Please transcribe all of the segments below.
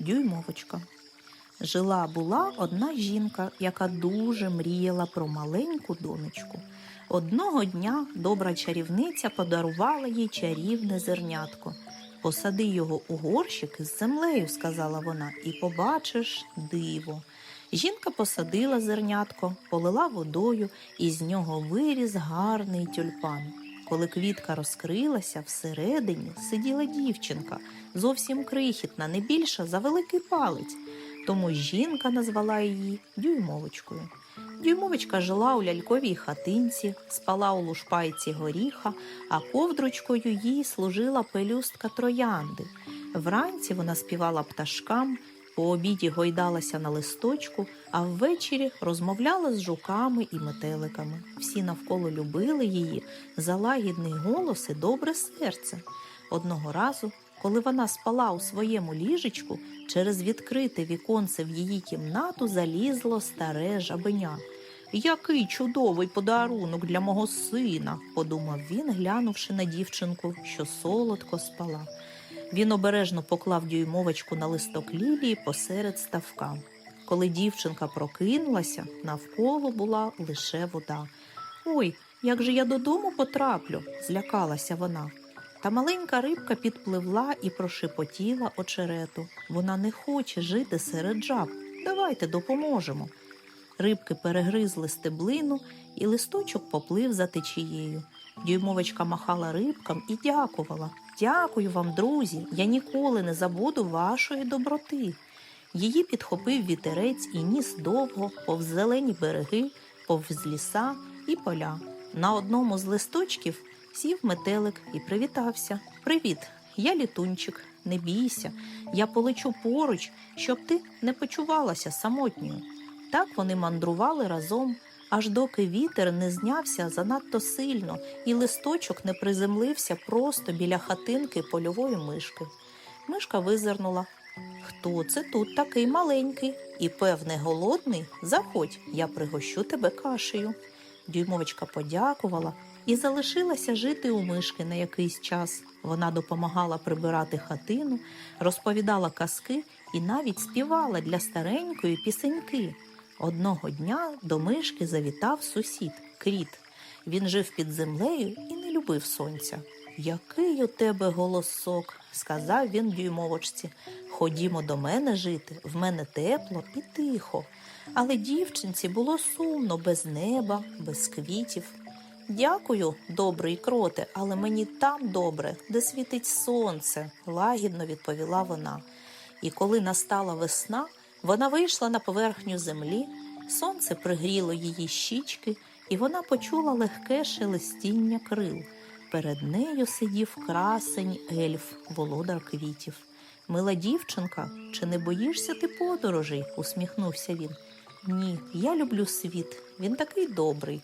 Дюймовочка. Жила була одна жінка, яка дуже мріяла про маленьку донечку. Одного дня добра чарівниця подарувала їй чарівне зернятко. Посади його у горщик із землею, сказала вона, і побачиш диво. Жінка посадила зернятко, полила водою, і з нього виріс гарний тюльпан. Коли квітка розкрилася, всередині сиділа дівчинка, зовсім крихітна, не більша за великий палець. Тому жінка назвала її дюймовочкою. Дюймовочка жила у ляльковій хатинці, спала у лушпайці горіха, а ковдрочкою їй служила пелюстка троянди. Вранці вона співала пташкам, по обіді гойдалася на листочку, а ввечері розмовляла з жуками і метеликами. Всі навколо любили її за лагідний голос і добре серце. Одного разу, коли вона спала у своєму ліжечку, через відкрите віконце в її кімнату залізло старе жабеня. Який чудовий подарунок для мого сина, подумав він, глянувши на дівчинку, що солодко спала. Він обережно поклав дюймовочку на листок лілії посеред ставка. Коли дівчинка прокинулася, навколо була лише вода. Ой, як же я додому потраплю, злякалася вона. Та маленька рибка підпливла і прошепотіла очерету. Вона не хоче жити серед жаб. Давайте допоможемо. Рибки перегризли стеблину, і листочок поплив за течією. Дюймовочка махала рибкам і дякувала. Дякую вам, друзі. Я ніколи не забуду вашої доброти. Її підхопив вітерець і ніс довго, повз зелені береги, повз ліса і поля. На одному з листочків сів метелик і привітався. Привіт, я літунчик, не бійся, я полечу поруч, щоб ти не почувалася самотньою. Так вони мандрували разом, аж доки вітер не знявся занадто сильно, і листочок не приземлився просто біля хатинки польової мишки. Мишка визирнула. Хто це тут такий маленький і, певне, голодний? Заходь, я пригощу тебе кашею. Дюймовочка подякувала і залишилася жити у мишки на якийсь час. Вона допомагала прибирати хатину, розповідала казки і навіть співала для старенької пісеньки. Одного дня до мишки завітав сусід кріт. Він жив під землею і не любив сонця. Який у тебе голосок, сказав він дюймовочці. Ходімо до мене жити, в мене тепло і тихо. Але дівчинці було сумно без неба, без квітів. Дякую, добрий кроте, але мені там добре, де світить сонце, лагідно відповіла вона. І коли настала весна, вона вийшла на поверхню землі, сонце пригріло її щічки, і вона почула легке шелестіння крил. Перед нею сидів красень ельф, володар квітів. Мила дівчинка, чи не боїшся ти подорожей? усміхнувся він. Ні, я люблю світ, він такий добрий.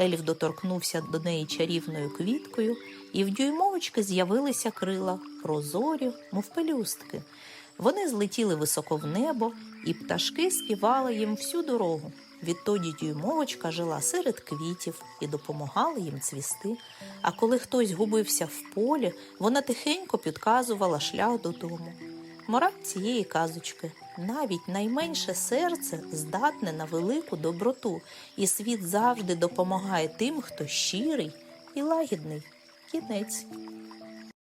Ельф доторкнувся до неї чарівною квіткою, і в дюймовочки з'явилися крила, прозорі, мов пелюстки. Вони злетіли високо в небо, і пташки співали їм всю дорогу. Відтоді дюймовочка жила серед квітів і допомагала їм цвісти. А коли хтось губився в полі, вона тихенько підказувала шлях додому. Мораль цієї казочки навіть найменше серце здатне на велику доброту, і світ завжди допомагає тим, хто щирий і лагідний. Кінець.